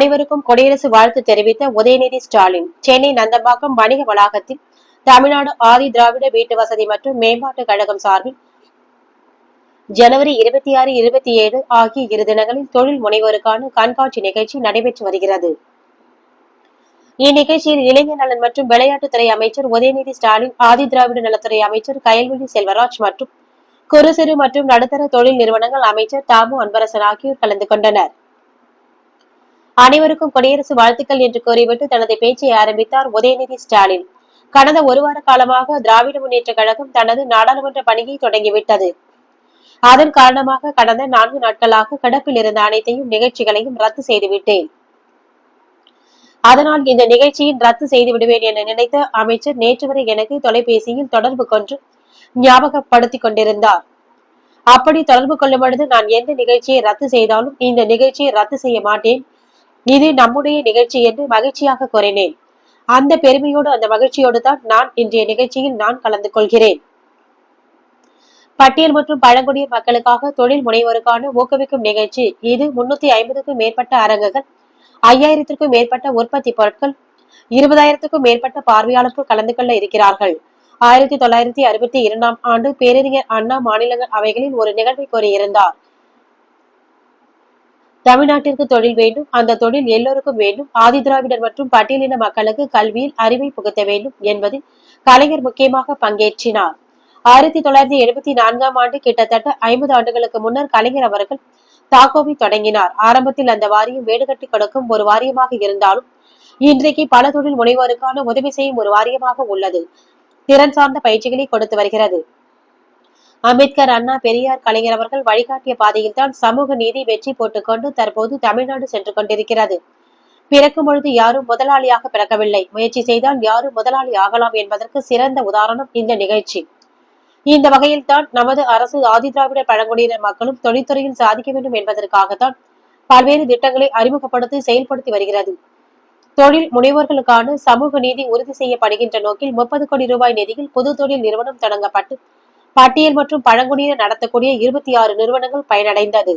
அனைவருக்கும் குடியரசு வாழ்த்து தெரிவித்த உதயநிதி ஸ்டாலின். சென்னை நந்தம்பாக்கம் வணிக வளாகத்தில் தமிழ்நாடு ஆதி திராவிட வீட்டு வசதி மற்றும் மேம்பாட்டு கழகம் சார்பில் ஜனவரி இருபத்தி ஆறு இருபத்தி ஏழு ஆகிய இரு தினங்களில் தொழில் முனைவோருக்கான கண்காட்சி நிகழ்ச்சி நடைபெற்று வருகிறது. இந்நிகழ்ச்சியில் இளைஞர் நலன் மற்றும் விளையாட்டுத்துறை அமைச்சர் உதயநிதி ஸ்டாலின் ஆதி திராவிட நலத்துறை அமைச்சர் கயல்விழி செல்வராஜ் மற்றும் குறு சிறு மற்றும் நடுத்தர தொழில் நிறுவனங்கள் அமைச்சர் தாமு அன்பரசன் ஆகியோர் கலந்து கொண்டனர். அனைவருக்கும் குடியரசு வாழ்த்துக்கள் என்று கூறிவிட்டு தனது பேச்சை ஆரம்பித்தார் உதயநிதி ஸ்டாலின். கடந்த ஒரு வார காலமாக திராவிட முன்னேற்ற கழகம் தனது நாடாளுமன்ற பணியை தொடங்கிவிட்டது. அதன் காரணமாக கடந்த நான்கு நாட்களாக கிடப்பில் இருந்த அனைத்தையும் நிகழ்ச்சிகளையும் ரத்து செய்துவிட்டேன். அதனால் இந்த நிகழ்ச்சியின் ரத்து செய்து விடுவேன் என நினைத்த அமைச்சர் நேற்று வரை எனக்கு தொலைபேசியில் தொடர்பு கொண்டு ஞாபகப்படுத்திக் கொண்டிருந்தார். அப்படி தொடர்பு கொள்ளும் பொழுது நான் எந்த நிகழ்ச்சியை ரத்து செய்தாலும் இந்த நிகழ்ச்சியை ரத்து செய்ய மாட்டேன். இது நம்முடைய நிகழ்ச்சி என்று மகிழ்ச்சியாக கூறினேன். அந்த பெருமையோடு அந்த மகிழ்ச்சியோடு தான் நான் இன்றைய நிகழ்ச்சியில் நான் கலந்து கொள்கிறேன். பட்டியல் மற்றும் பழங்குடியின் மக்களுக்காக தொழில் முனைவோருக்கான ஊக்குவிக்கும் நிகழ்ச்சி. இது முன்னூத்தி ஐம்பதுக்கும் மேற்பட்ட அரங்குகள் ஐயாயிரத்திற்கும் மேற்பட்ட உற்பத்தி பொருட்கள் இருபதாயிரத்துக்கும் மேற்பட்ட பார்வையாளர்கள் கலந்து கொள்ள இருக்கிறார்கள். ஆயிரத்தி தொள்ளாயிரத்தி அறுபத்தி இரண்டாம் ஆண்டு பேரறிஞர் அண்ணா மாநிலங்கள் அவைகளில் ஒரு நிகழ்வை கூறியிருந்தார். தமிழ்நாட்டிற்கு தொழில் வேண்டும் அந்த தொழில் எல்லோருக்கும் வேண்டும். ஆதிதிராவிடர் மற்றும் பட்டியலின மக்களுக்கு கல்வியில் அறிவை புகுத்த வேண்டும் என்பதில் கலைஞர் முக்கியமாக பங்கேற்றினார். ஆயிரத்தி தொள்ளாயிரத்தி எழுபத்தி நான்காம் ஆண்டு கிட்டத்தட்ட ஐம்பது ஆண்டுகளுக்கு முன்னர் கலைஞர் அவர்கள் தாக்கோவை தொடங்கினார். ஆரம்பத்தில் அந்த வாரியம் வேடுகட்டி கொடுக்கும் ஒரு வாரியமாக இருந்தாலும் இன்றைக்கு பல தொழில் முனைவோருக்கான உதவி செய்யும் ஒரு வாரியமாக உள்ளது. திறன் சார்ந்த பயிற்சிகளை கொடுத்து வருகிறது. அம்பேத்கர் அண்ணா பெரியார் கலைஞர் அவர்கள் வழிகாட்டிய பாதையில் தான் சமூக நீதி வெற்றி போட்டுக்கொண்டு தற்போது தமிழ்நாடு சென்று கொண்டிருக்கிறது. பிறக்கும் பொழுது யாரும் முதலாளியாக பிறக்கவில்லை. முயற்சி செய்தால் யாரும் முதலாளி ஆகலாம் என்பதற்கு சிறந்த உதாரணம் இந்த நிகழ்ச்சி. இந்த வகையில் தான் நமது அரசு ஆதிதிராவிட பழங்குடியினர் மக்களும் தொழில்துறையில் சாதிக்க வேண்டும் என்பதற்காகத்தான் பல்வேறு திட்டங்களை அறிமுகப்படுத்தி செயல்படுத்தி வருகிறது. தொழில் முனைவோர்களுக்கான சமூக நீதி உறுதி செய்யப்படுகின்ற நோக்கில் முப்பது கோடி ரூபாய் நிதியில் புது தொழில் நிறுவனம் தொடங்கப்பட்டு பட்டியல் மற்றும் பழங்குடியினர் நடத்தக்கூடிய இருபத்தி ஆறு நிறுவனங்கள் பயனடைந்தது.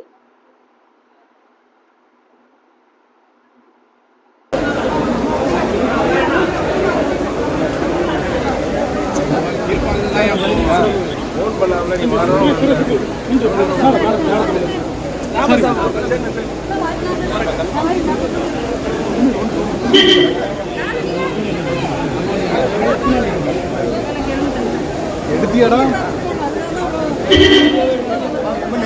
எடுத்தியாடா? mình